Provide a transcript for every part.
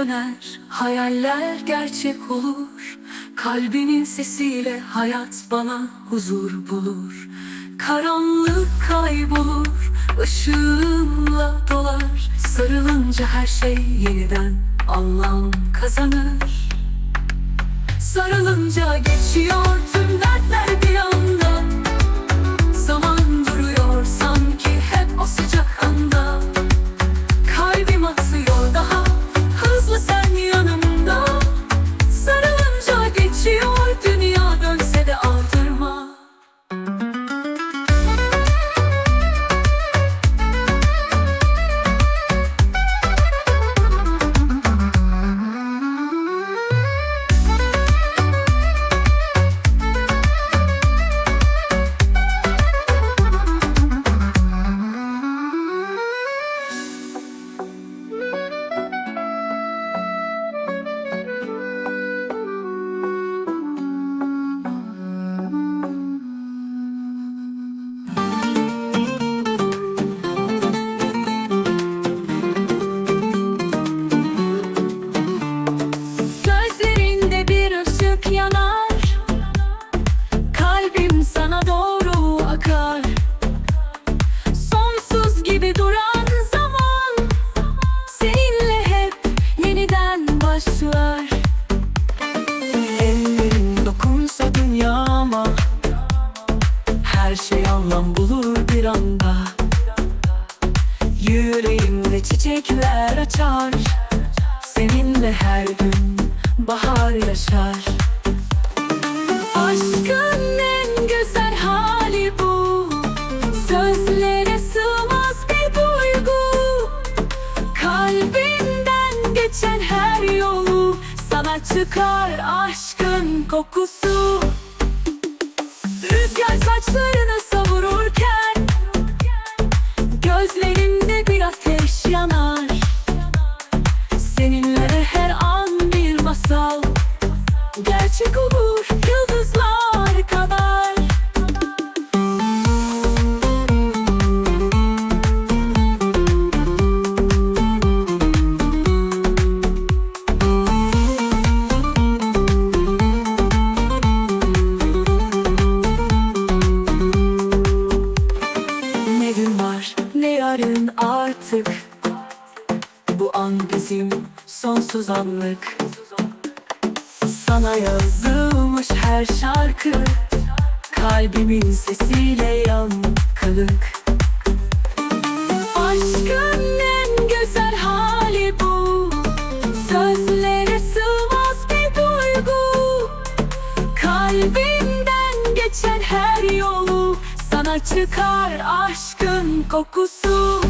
döner Hayaller gerçek olur. Kalbinin sesiyle hayat bana huzur bulur. Karanlık kaybolur ışığımla dolar. Sarılınca her şey yeniden anlam kazanır. Sarılınca geçiyor tüm dertler bir anda. Çıkar aşkın kokusu. artık. Bu an bizim sonsuz anlık. Sana yazılmış her şarkı Kalbimin sesiyle yankılık Aşkın en güzel hali bu Sözlere sığmaz bir duygu. Kalbimden geçen her yolu sana çıkar aşkın kokusu.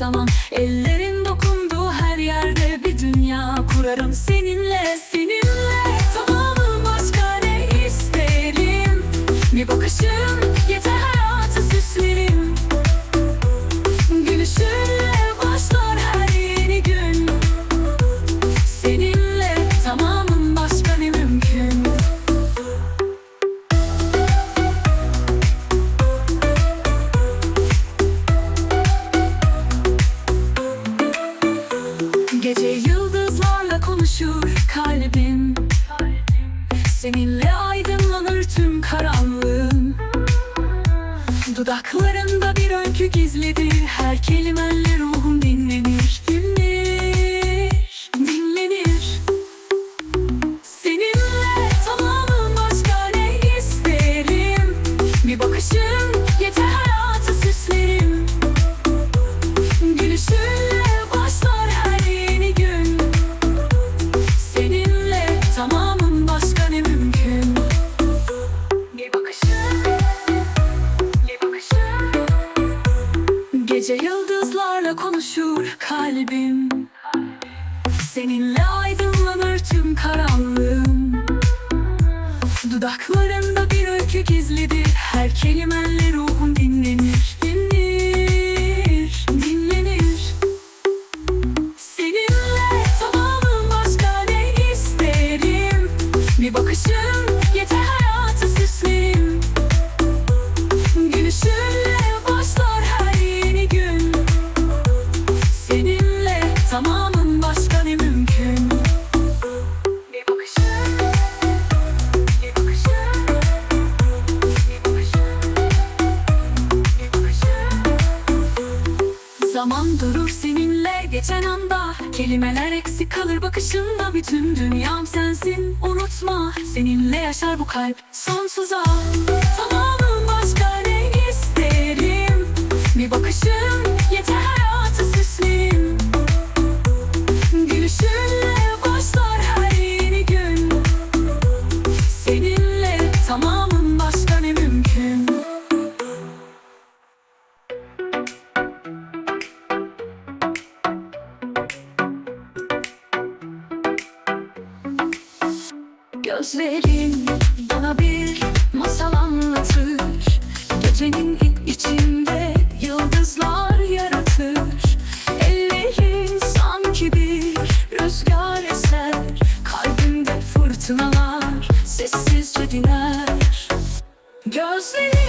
zaman. Ellerim Dudaklarında bir öykü gizlidir Her kelimenle ruhum dinlenir. Dudaklarında bir öykü gizlidir Her kelimenle ruhum dinlenir. Dünyam sensin. Unutma Seninle yaşar bu kalp. Sonsuza. Tamamım başka ne isterim? Bir bakışın yeter. see.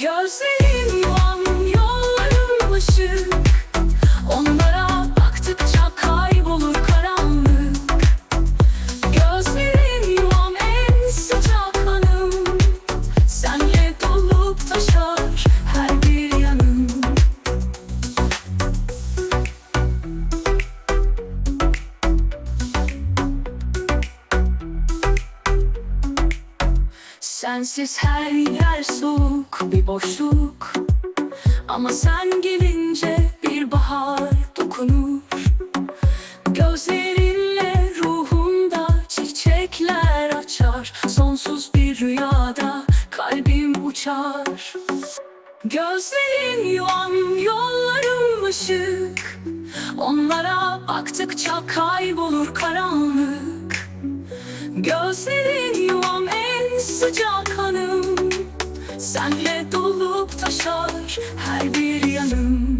Gözlerim an yollarım ışık. Onlara Sensiz her yer soğuk bir boşluk. Ama sen gelince bir bahar dokunur. Gözlerinle ruhumda çiçekler açar. Sonsuz bir rüyada kalbim uçar. Gözlerin yuvan yollarım ışık. Onlara baktıkça kaybolur karanlık. Gözlerin yuvam sıcak hanım Senle dolup taşar her bir yanım.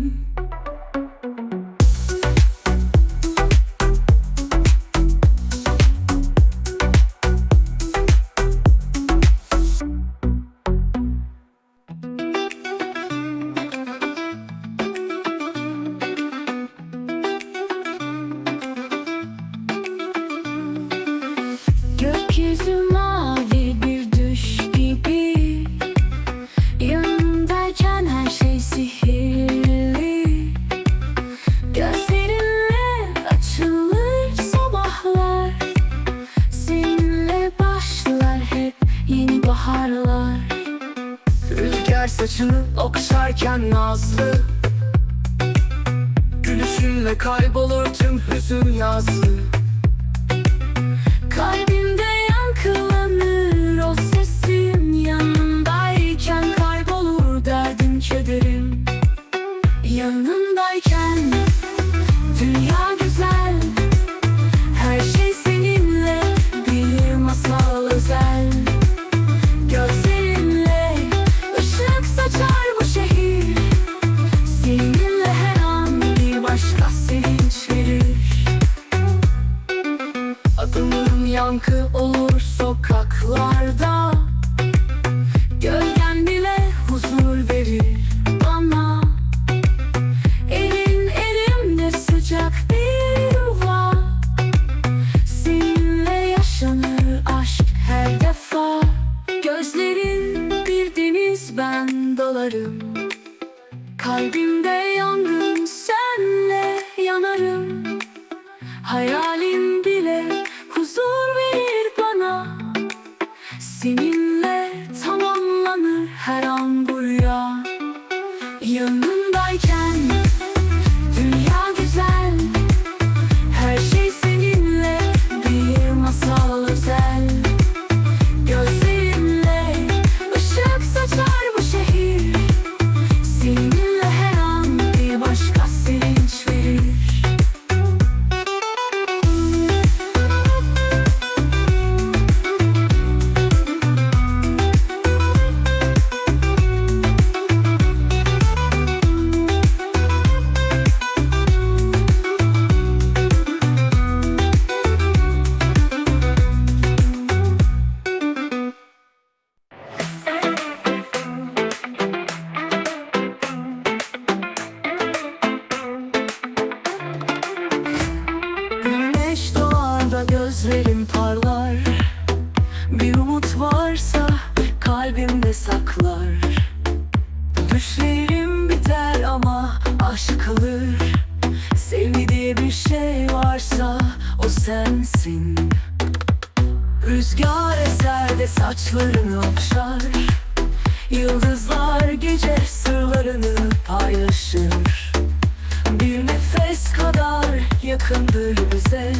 Yakındır bize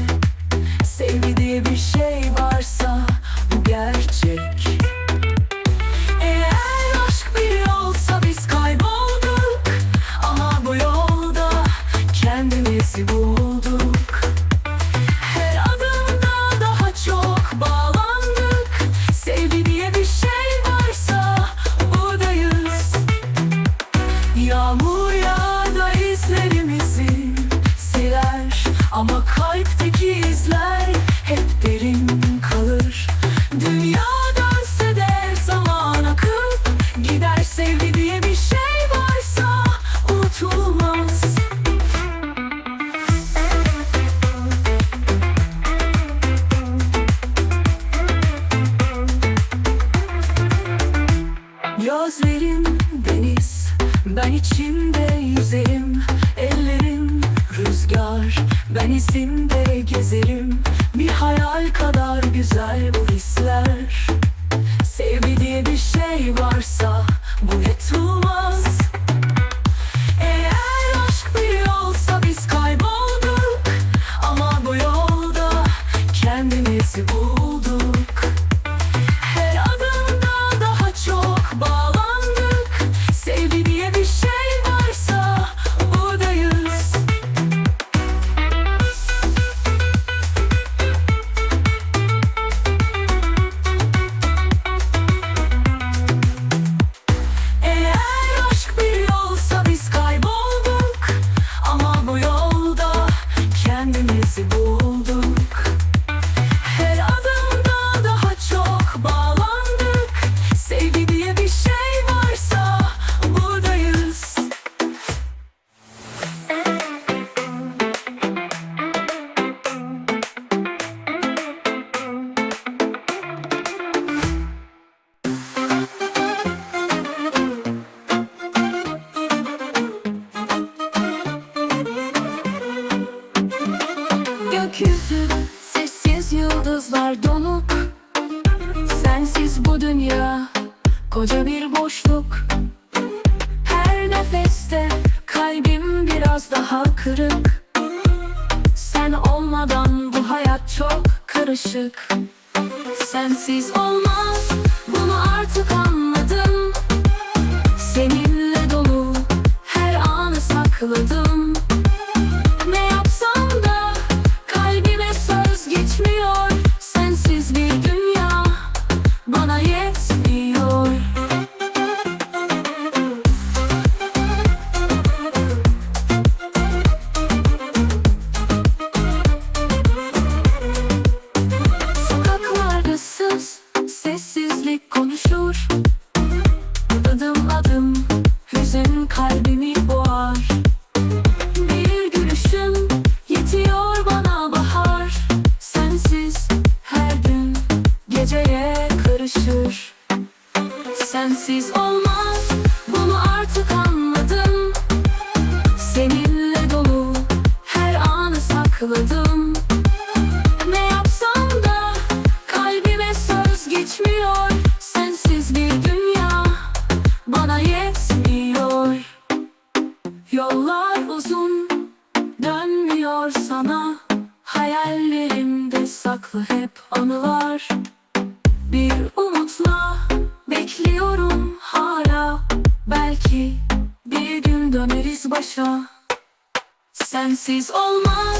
sensiz olmaz.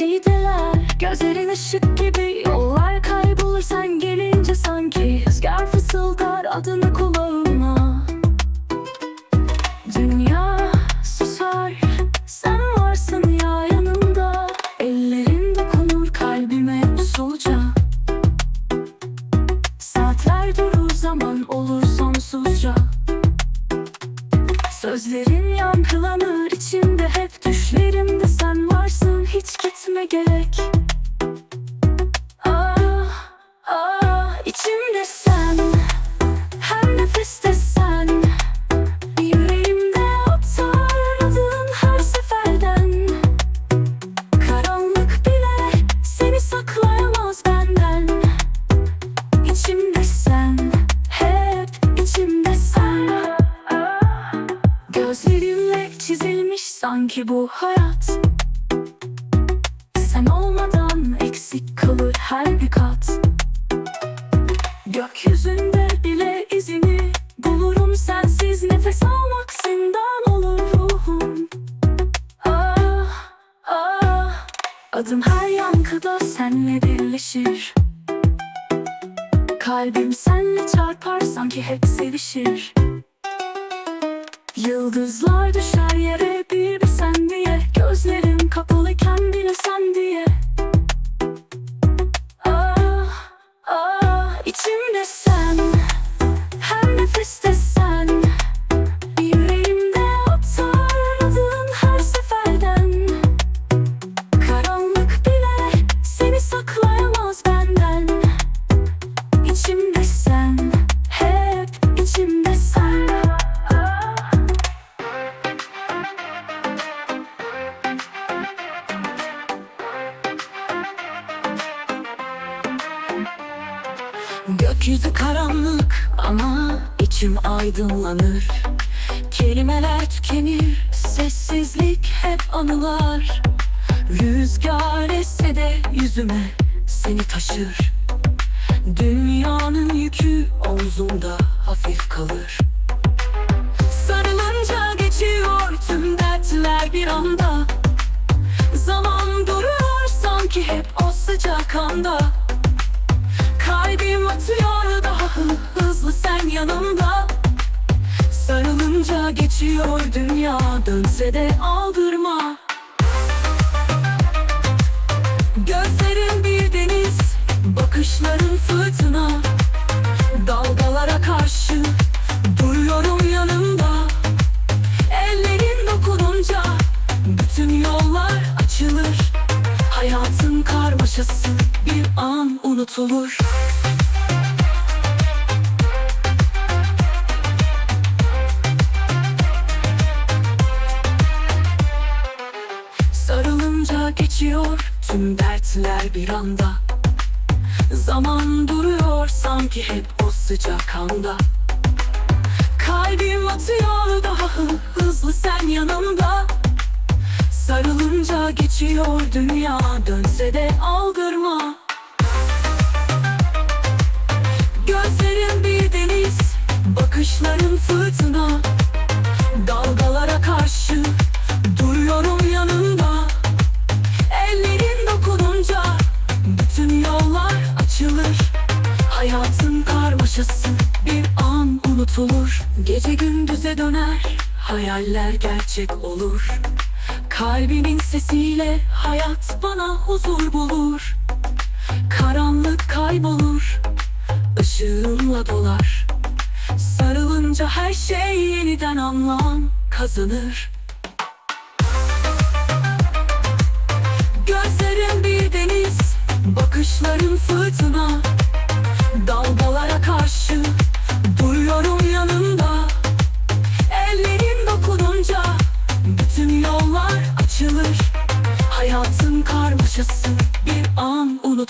bahçeydiler Gözlerin ışık gibi yollar kaybolur. Sen gelince sanki Rüzgar fısıldar adını kulağıma. Dünya susar sen varsın ya yanımda. Ellerin dokunur kalbime usulca. Saatler durur zaman olur sonsuzca. Sözlerin yankılanır içimde hep düşlerimde sen var. Gitme gerek. Kalbim senle çarpar sanki hep sevişir. Yıldızlar düşer. şimdi yanımda. Sarılınca geçiyor dünya Dönse de aldırma. Gözlerin bir deniz Bakışların fırtına. Dalgalara karşı Duruyorum yanımda. Ellerin dokununca Bütün yollar açılır. Hayatın karmaşası bir an unutulur. Tüm dertler bir anda. Zaman duruyor sanki hep o sıcak anda. Kalbim atıyor daha hı- hızlı sen yanımda. Sarılınca geçiyor dünya dönse de aldırma. Gözlerin bir deniz, bakışların fırtına gündüze döner, hayaller gerçek olur. Kalbimin sesiyle hayat bana huzur bulur. Karanlık kaybolur, ışığınla dolar. Sarılınca her şey yeniden anlam kazanır. Gözlerin bir deniz, bakışların fırtına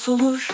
tutulur.